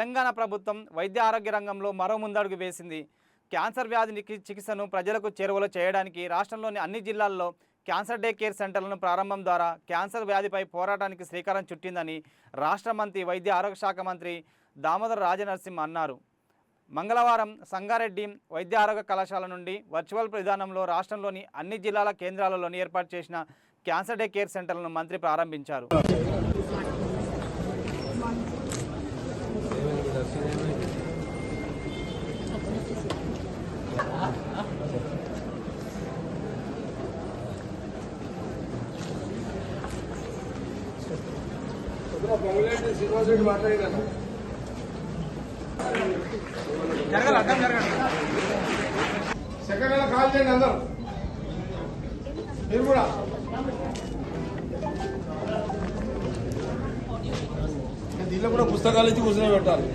తెలంగాణ ప్రభుత్వం వైద్య ఆరోగ్య రంగంలో మరో ముందడుగు వేసింది. క్యాన్సర్ వ్యాధి చికిత్సను ప్రజలకు చేరువలో చేయడానికి రాష్ట్రంలోని అన్ని జిల్లాల్లో క్యాన్సర్ డే కేర్ సెంటర్లను ప్రారంభం ద్వారా క్యాన్సర్ వ్యాధిపై పోరాటానికి శ్రీకారం చుట్టిందని రాష్ట్ర మంత్రి వైద్య ఆరోగ్య శాఖ మంత్రి దామోదర్ రాజనరసింహ అన్నారు. మంగళవారం సంగారెడ్డి వైద్య ఆరోగ్య కళాశాల నుండి వర్చువల్ విధానంలో రాష్ట్రంలోని అన్ని జిల్లాల కేంద్రాలలోని ఏర్పాటు చేసిన క్యాన్సర్ డే కేర్ సెంటర్లను మంత్రి ప్రారంభించారు. సెకండ్ కాల్ చేయండి అందరూ. మీరు కూడా. దీనిలో కూడా పుస్తకాలు ఇచ్చి కూర్చొని పెట్టాలి.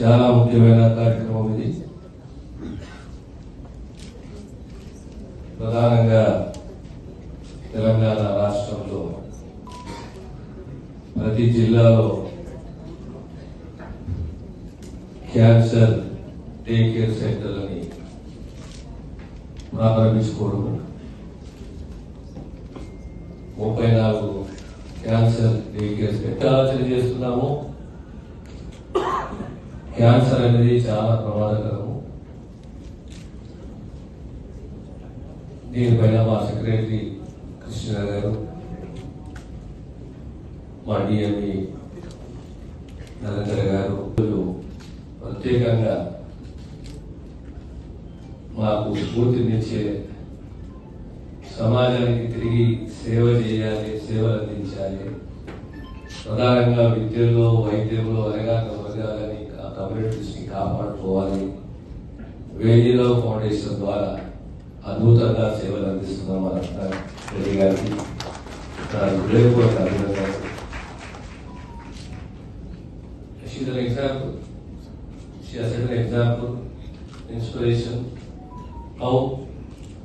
చాలా ముఖ్యమైన కార్యక్రమం ఇది. ప్రధానంగా తెలంగాణ రాష్ట్రంలో ప్రతి జిల్లాలో క్యాన్సర్ డే కేర్ సెంటర్లని ప్రారంభించుకోవడం ముప్పై నాలుగు క్యాన్సర్ డే కేర్ సెంటర్ ఆలోచన చేస్తున్నాము. క్యాన్సర్ అనేది చాలా ప్రమాదకరము. దీనిపైన మా సెక్రటరీ కృష్ణ గారు మా డిఎంఈ నరేంద్ర గారు ప్రత్యేకంగా మాకు స్ఫూర్తినిచ్చే సమాజానికి తిరిగి సేవ చేయాలి సేవలు అందించాలి ప్రధానంగా విద్యలో వైద్యంలో అనగాక వర్గాలని ఆ కమ్యూనిటీస్ ని కాపాడుకోవాలి వేదిలో ఫౌండేషన్ ద్వారా అద్భుతంగా సేవలు అందిస్తున్న మన రెడ్డి గారికి నా హృదయపూర్వక అభినందనలు She's an example. She has set an example, inspiration, how,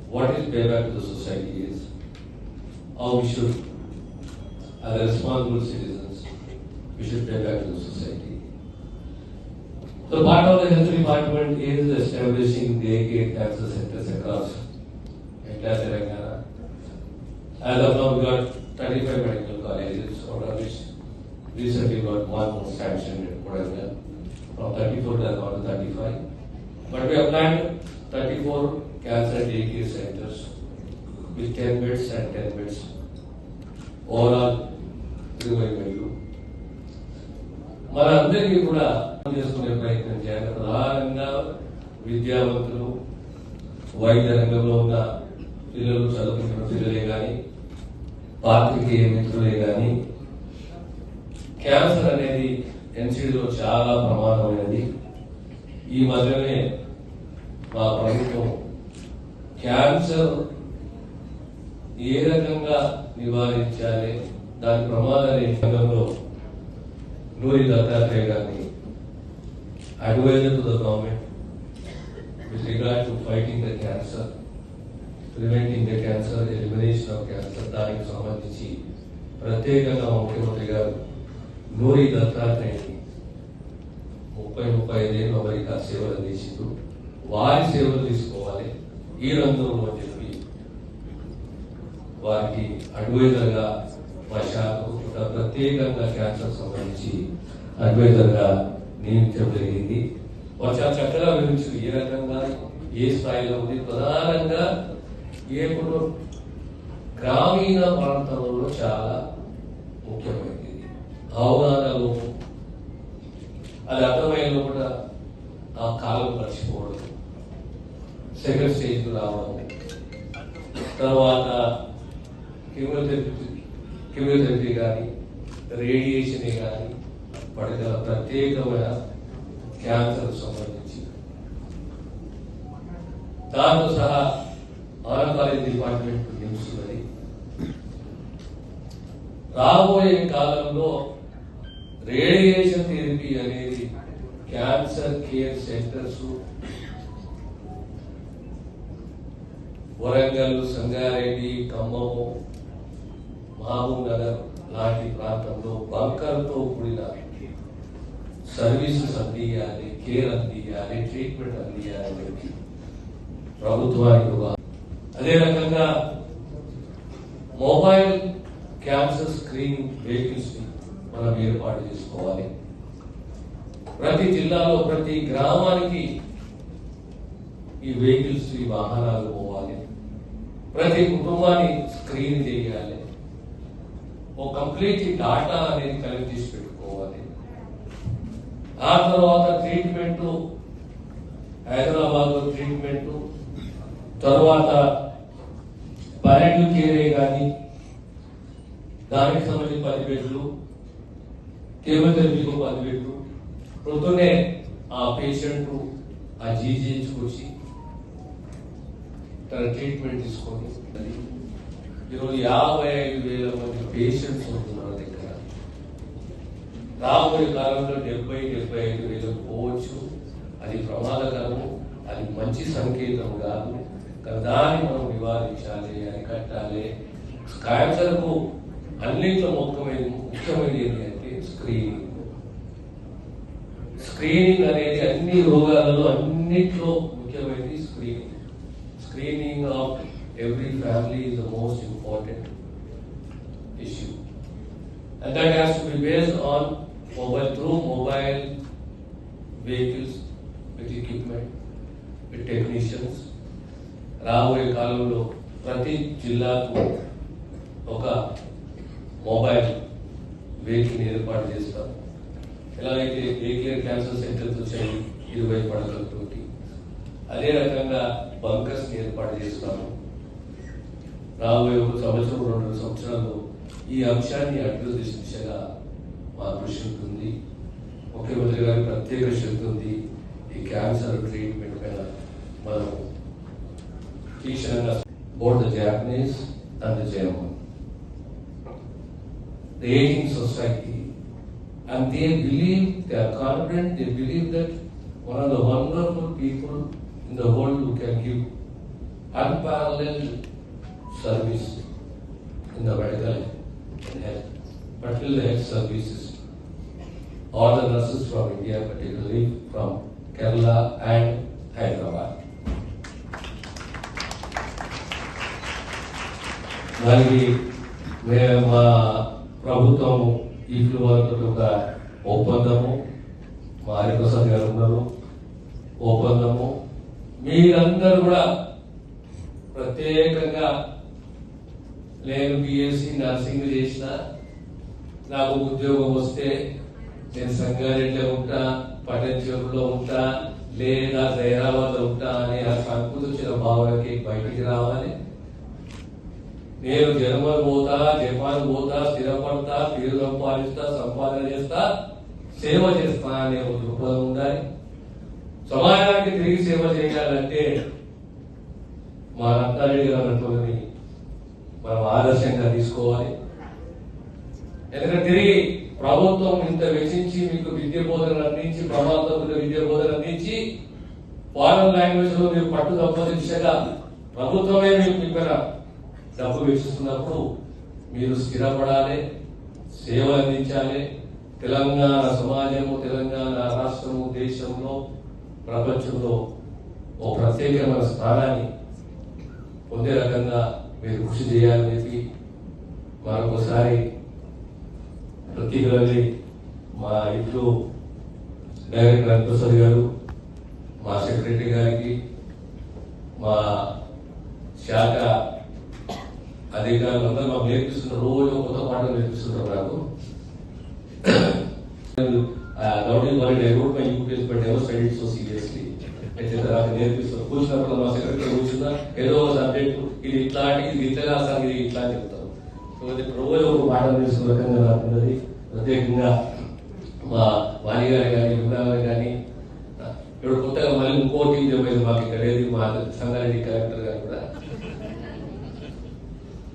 what is payback to the society is, how we should as responsible citizens, we should pay back to the society. so part of the health department is establishing day cancer centers across entire Telangana. As of now, we got 35 medical colleges, out of which recently got one more sanctioned in Kodanga, from 34 to 35. But we have planned 34 cancer daycare centers with 10 beds and 10 beds. Overall, 3 by do. మనందరికీ కూడా చేసుకునే ప్రయత్నం చేయాలి. ప్రధానంగా విద్యావంతులు వైద్య రంగంలో ఉన్న పిల్లలు చదువుకుంటున్న పిల్లలే కానీ పాత్రికేయ మిత్రులే కానీ క్యాన్సర్ అనేది ఎన్సీడీలో చాలా ప్రమాదమైనది. ఈ మధ్యనే మా ప్రభుత్వం క్యాన్సర్ ఏ రకంగా నివారించాలి దాని ప్రమాదాన్ని రంగంలో నూరి దత్తాత్రేయ గారిని advisor to the government with regard to fighting the cancer preventing the cancer elimination of cancer దానికి సంబంధించి ప్రత్యేకంగా ముఖ్యమంత్రి గారు నూరి దత్తాత్రేయని ముప్పై ముప్పై ఐదేళ్ళు అమెరికా సేవలు అందించిండు. వారి సేవలు తీసుకోవాలి. ఈ రంగంలో అని చెప్పి వారికి అడ్వైజర్గా మా శాఖ ఒక ప్రత్యేకంగా క్యాన్సర్ సంబంధించి అడ్వైజర్గా నియమించడం జరిగింది. వారు చాలా చక్కగా వివరించు ఏ రకంగా? ఏ స్థాయిలో ఉంది? ప్రధానంగా ఏ గ్రామీణ ప్రాంతంలో చాలా ముఖ్యమైనది. అవగాహన లోపం అది అర్థమైన కూడా ఆ కాలం మర్చిపోవడం సెకండ్ స్టేజ్ రావడం తర్వాత కెమియోథెరపీ కెమియోథెరపీ కానీ రేడియేషన్ కానీ వాటి గల ప్రత్యేకమైన క్యాన్సర్ సంబంధించి. దాంతో సహా ఆనకాలజీ డిపార్ట్మెంట్ నిలుస్తున్నది రాబోయే కాలంలో రేడియేషన్ థెరపీ అనేది cancer care centres Warangal Sangareddy Khammam Mahabubnagar లాంటి ప్రాంతంలో బంకర్తో కూడిన సర్వీసెస్ అందియాలి కేర్ అందియాలి ట్రీట్మెంట్ అందియాలి ప్రభుత్వానికి అదే రకంగా మొబైల్ క్యాన్సర్ స్క్రీనింగ్ వెహికల్స్ మనం ఏర్పాటు చేసుకోవాలి. ప్రతి జిల్లాలో ప్రతి గ్రామానికి ఈ వెహికల్స్ ఈ వాహనాలు పోవాలి. ప్రతి కుటుంబాన్ని స్క్రీన్ చేయాలి. ఓ కంప్లీట్ డాటా అనేది కలెక్ట్ తీసి పెట్టుకోవాలి. ఆ తర్వాత ట్రీట్మెంట్ హైదరాబాద్ ట్రీట్మెంట్ తర్వాత పన్నెండు కేరే కానీ దానికి సంబంధించి పది బెడ్లు కేమోథెరపీకి పది బెడ్లు పొద్దున్నే ఆ పేషెంట్ ఆ జీజీహెచ్కి వచ్చి తన ట్రీట్మెంట్ తీసుకొని ఈరోజు యాభై ఐదు వేల మంది పేషెంట్స్ ఉంటున్నారు దగ్గర. రాబోయే కాలంలో డెబ్బై డెబ్బై ఐదు వేలకు పోవచ్చు. అది ప్రమాదకరము అది మంచి సంకేతం కాదు. కానీ దాన్ని మనం నివారించాలి అరికట్టాలి. క్యాన్సర్కు అన్నింటిలో ముఖ్యమైన ముఖ్యమైనది ఏంటి అంటే స్క్రీనింగ్ స్క్రీనింగ్ అనేది అన్ని రోగాలలో అన్నిట్లో ముఖ్యమైనది screening screening of every family is the most important issue and that has to be based on mobile through mobile vehicles with equipment with technicians రాబోయే కాలంలో ప్రతి జిల్లాకు ఒక మొబైల్ వెహికల్ ఏర్పాటు చేస్తాం ఎలాగైతే ఏకేఆర్ క్యాన్సర్ సెంటర్స్ వచ్చాయి ఇరవై పడకలతోటి అదే రకంగా బంకర్స్ ఏర్పాటు చేస్తాము రాబోయే ఒక సంవత్సరం రెండు సంవత్సరాలు ఈ అంశాన్ని అడ్రస్ చేసే దిశగా మా కృషి ఉంటుంది ముఖ్యమంత్రి గారి ప్రత్యేక శ్రద్ధ ఉంది ఈ క్యాన్సర్ ట్రీట్మెంట్ పైన మనం తీక్షణంగా board the Japanese and the German the aging society and they believe, they are confident, they believe that one of the wonderful people in the world who can give unparalleled service in the medical and health, particularly health services. All the nurses from India, particularly from Kerala and Hyderabad. దానికి మా ప్రభుత్వం ఈ వారితో ఒక ఒప్పందము మా హరిప్రసాద్ గారు ఉన్నారు ఒప్పందము మీరందరూ కూడా ప్రత్యేకంగా నేను బిఎస్సి నర్సింగ్ చేసిన నాకు ఉద్యోగం వస్తే నేను సంగారెడ్డిలో ఉంటా పట్టణచెరువులో ఉంటా లేదా హైదరాబాద్లో ఉంటా అని ఆ సంకుచించిన భావనకి బయటికి రావాలి. నేను జర్మన్ పోతా జపాన్ పోతా స్థిరపడతా పేరు సంపాదిస్తా సంపాదన చేస్తా సేవ చేస్తా అనే ఒక దృక్పథం ఉండాలి. సమాజానికి తిరిగి సేవ చేయాలంటే మా రత్నారెడ్డి గారు అనుకున్నది మనం ఆదర్శంగా తీసుకోవాలి. ఎందుకంటే తిరిగి ప్రభుత్వం ఇంత వెచ్చించి మీకు విద్య బోధన అందించి ప్రమాదమైన విద్య బోధన అందించి ఫారెన్ లాంగ్వేజ్లో మీరు పట్టు సంపాదించగా ప్రభుత్వమే మీకు ఇక్కడ డబ్బు వెచ్చిస్తున్నప్పుడు మీరు స్థిరపడాలి సేవ అందించాలి. తెలంగాణ సమాజము తెలంగాణ రాష్ట్రము దేశంలో ప్రపంచంలో ఓ ప్రత్యేకమైన స్థానాన్ని పొందే రకంగా మీరు కృషి చేయాలని చెప్పి మరొకసారి పర్టికులర్లీ మా ఇంట్లో డైరెక్టర్ హరిప్రసాద్ గారు మా సెక్రటరీ గారికి మా శాఖ అధికారులు అందరూ మాకు నేర్పిస్తున్న రోజు కొత్త పాటలు నేర్పిస్తున్నారు నాకు. Government what I wrote my UPS, but never seriously. So seriously. అయితే నాకు నేర్పిస్తాను కూర్చున్నప్పుడు మా సెక్రటరీ కూర్చున్నా ఏదో ఒక సబ్జెక్టు ఇది ఇట్లాంటి ఇది ఇట్లా రాస్తాను ఇది ఇట్లా చెప్తారు చెప్తాను సో రోజు ఒక మాట నేర్చుకున్న రకంగా నాకు ప్రత్యేకంగా మా వాణి గారు కానీ బృందా గారు కానీ ఇప్పుడు కొత్తగా మళ్ళీ ఇంకో టీం చెప్పేది మాకు ఇక్కడ ఏది మా సంగారెడ్డి కలెక్టర్ గారు కూడా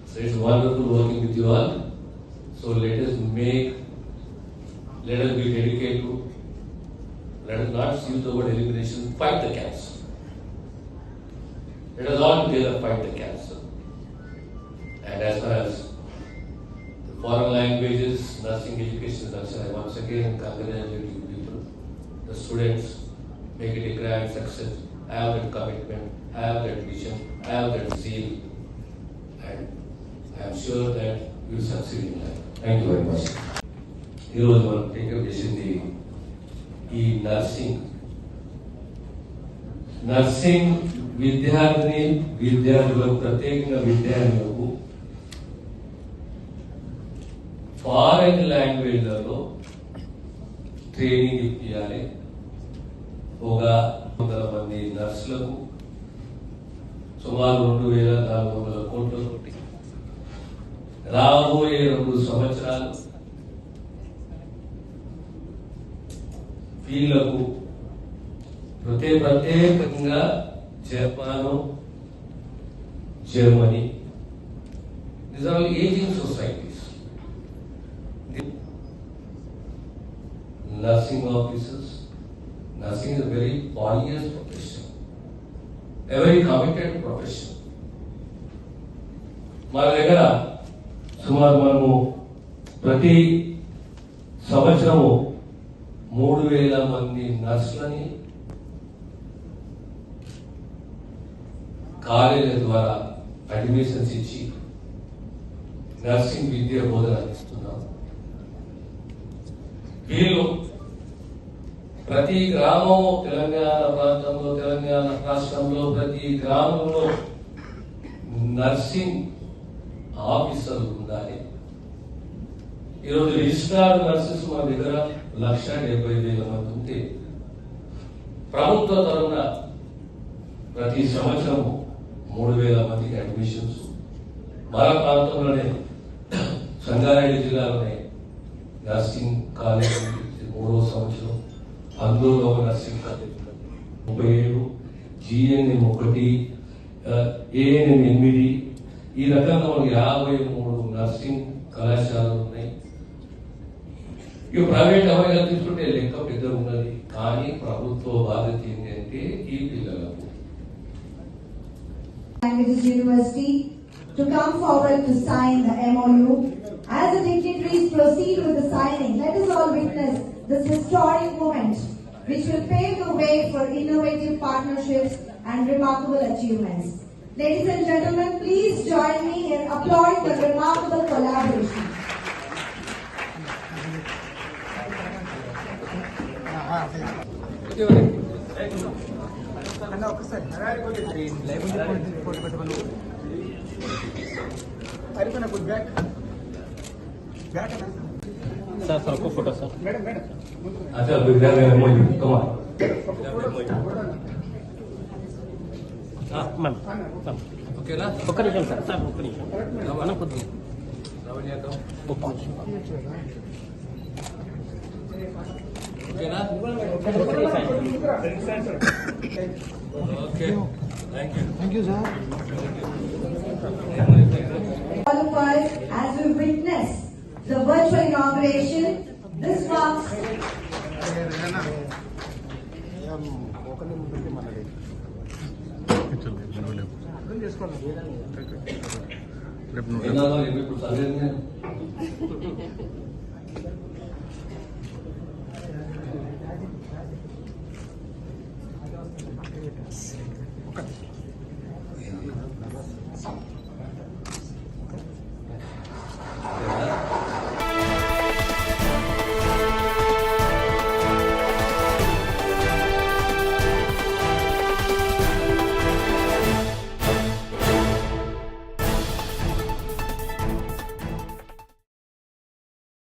so it's wonderful working with you all education is concerned I once again congratulate you people the students make it a grand success have that commitment have that vision have that zeal and I am sure that you will succeed in life thank you very much ఈరోజు మనం take up చేసింది ఈ nursing nursing విద్యార్థిని విద్యార్థులకు ప్రత్యేకంగా విద్యార్థులకు foreign లాంగ్వేజ్లలో training ఇప్పించాలి ఒక వందల మంది నర్సులకు సుమారు రెండు వేల నాలుగు వందల కోట్ల రాబోయే రెండు సంవత్సరాలు వీళ్ళకు ప్రతి ప్రత్యేకంగా Japan Germany these are aging societies. Nursing Nursing nursing a very pious profession a very committed profession. మన దగ్గర సుమారు మనము ప్రతి సంవత్సరము మూడు వేల మంది నర్సులని కాలేజీల ద్వారా అడ్మిషన్స్ ఇచ్చి నర్సింగ్ విద్య బోధన అందిస్తున్నాం. వీళ్ళు ప్రతి గ్రామం తెలంగాణ ప్రాంతంలో తెలంగాణ రాష్ట్రంలో ప్రతి గ్రామంలో నర్సింగ్ ఆఫీసర్లు ఉండాలి. ఈరోజు రిజిస్ట్రార్ నర్సెస్ మా దగ్గర లక్ష డెబ్బై వేల మంది ఉంటే ప్రభుత్వ తరఫున ప్రతి సంవత్సరం మూడు వేల మందికి అడ్మిషన్స్. మన ప్రాంతంలోనే సంగారెడ్డి జిల్లాలోనే నర్సింగ్ కాలేజ్ మూడవ సంవత్సరం. అందులో ఒక నర్సింగ్ కాలేజ్ ముప్పై ఏడు జిఎన్ఎం ఒకటి ఏఎన్ఎం ఎనిమిది ఈ రకంగా మనకి యాభై మూడు నర్సింగ్ కళాశాలలు ఉన్నాయి. ఇక ప్రైవేట్ అమ్మాయిగా తీసుకుంటే లెక్క పెద్ద ఉన్నది. కానీ ప్రభుత్వ బాధ్యత ఏంటంటే ఈ పిల్లలకు. Languages University to come forward to sign the MOU. As the dignitaries proceed with the signing, let us all witness this historic moment which will pave the way for innovative partnerships and remarkable achievements. Ladies and gentlemen, please join me in applauding the remarkable collaboration. Sir ಸ್ವಲ್ಪ photo sir अच्छा बिरयानी मोइन कमाल ma'am ma'am ಓಕೆನಾ ಒಕ್ಕ ನಿಮಿಷం sir sir ಒಕ್ಕ ನಿಮಿಷం ಅವನ ಕೊಡ್ತೀನಿ ಲಾವಣ್ಯ ಅಕ್ಕ ಒಪ್ಪ ಓಕೆನಾ okay thank you thank you sir qualified as we witness the virtual inauguration. This marks Okay.